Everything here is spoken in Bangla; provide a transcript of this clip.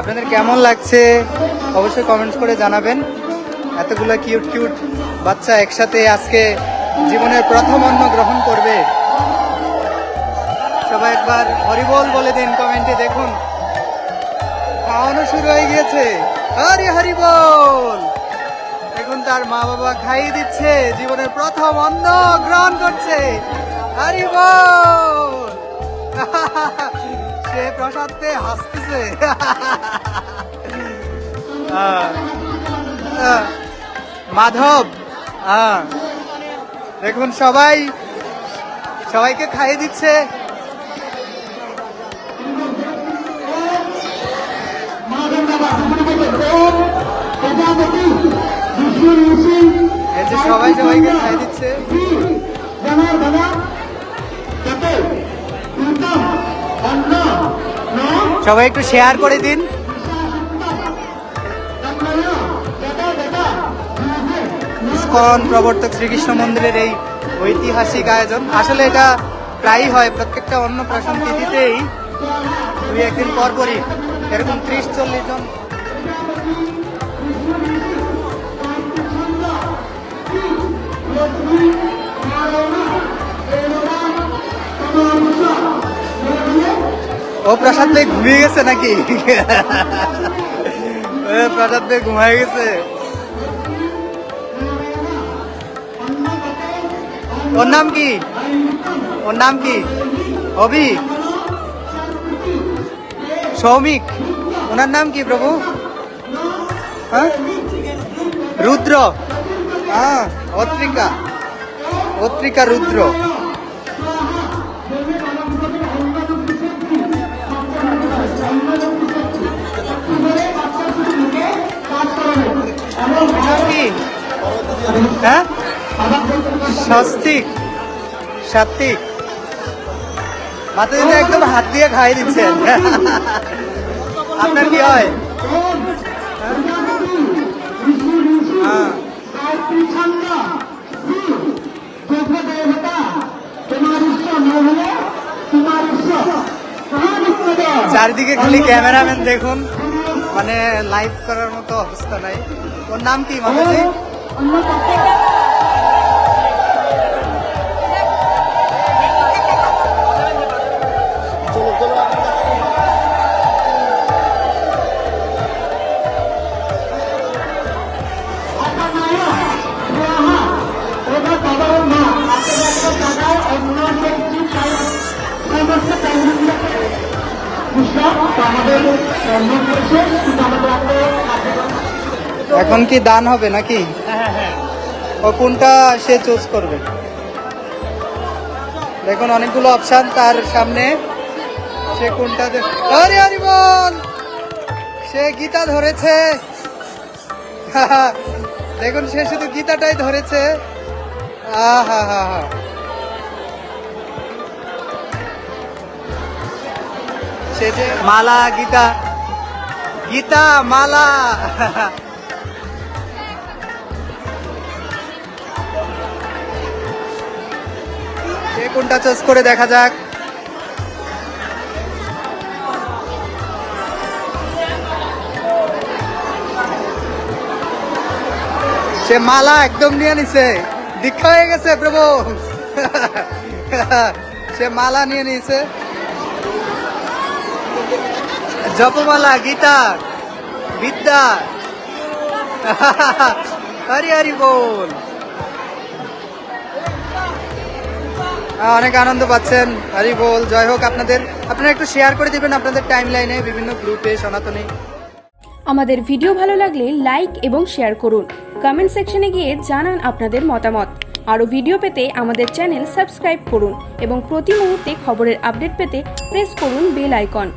আপনাদের কেমন লাগছে? অবশ্যই কমেন্টস করে জানাবেন। এতগুলো কিউট কিউট বাচ্চা একসাথে আজকে জীবনের প্রথম অন্ন গ্রহণ করবে। সবাই একবার হরিবল বলে দিন কমেন্টে দেখুন। খাওয়ানো শুরু হয়ে গিয়েছে। হরি হরি বল। দেখুন তার মা বাবা খাইয়ে দিচ্ছে, জীবনের প্রথম অন্ন গ্রহণ করছে। হরি বল। সে প্রসাদ হাসতেছে। মাধব দেখুন সবাই, সবাইকে খাইয়ে দিচ্ছে। এই যে সবাই সবাইকে দিচ্ছে। সবাই একটু শেয়ার করে দিন। ইস্কন প্রবর্তক শ্রীকৃষ্ণ মন্দিরের এই ঐতিহাসিক আয়োজন। আসলে এটা প্রায়ই হয় প্রত্যেকটা অন্য প্রসন তিথিতেই দুই একদিন পর পরই এরকম ত্রিশ চল্লিশ জন। ও, প্রসাদ ভাই ঘুমিয়ে গেছে নাকি? প্রসাদ ভাই ঘুমায় গেছে। ওর নাম কি? ওর নাম কি? অভি? সৌমিক? ওনার নাম কি, প্রভু? হ্যাঁ? রুদ্র? হ্যাঁ অত্রিকা। অত্রিকা রুদ্র। হ্যাঁ? স্বস্তিক সাত্বিক মাতাজিতে একদম হাত দিয়ে খাই দিচ্ছেন। আপনার কি হয়? হ্যাঁ। চারিদিকে খালি ক্যামেরাম্যান দেখুন। মানে লাইভ করার মতো অবস্থা নাই। ওর নাম কি মাতাজি এখন কি দান হবে নাকি? ও কোনটা সে চুজ করবে? দেখুন অনেকগুলো অপশান তার সামনে। সে কোনটা আরে আরে বল! সে গীতা ধরেছে। দেখুন সে শুধু গীতাটাই ধরেছে। আহা হা হা। সে যে মালা, গীতা। গীতা, মালা। সে কোনটা চয়েস করে দেখা যাক। সে মালা একদম নিয়ে নিছে। দীক্ষা হয়ে গেছে, প্রভু। সে মালা নিয়ে নিয়েছে জপমালা গীতা বিদ্যা হরি হরি বল। অনেক আনন্দ পাচ্ছেন। হরি বল, জয় হোক আপনাদের। আপনারা একটু শেয়ার করে দিবেন আপনাদের টাইম লাইনে বিভিন্ন গ্রুপে সনাতনী। আমাদের ভিডিও ভালো লাগলে লাইক এবং শেয়ার করুন। কমেন্ট সেকশনে গিয়ে জানান আপনাদের মতামত। আরও ভিডিও পেতে আমাদের চ্যানেল সাবস্ক্রাইব করুন এবং প্রতি মুহূর্তে খবরের আপডেট পেতে প্রেস করুন বেল আইকন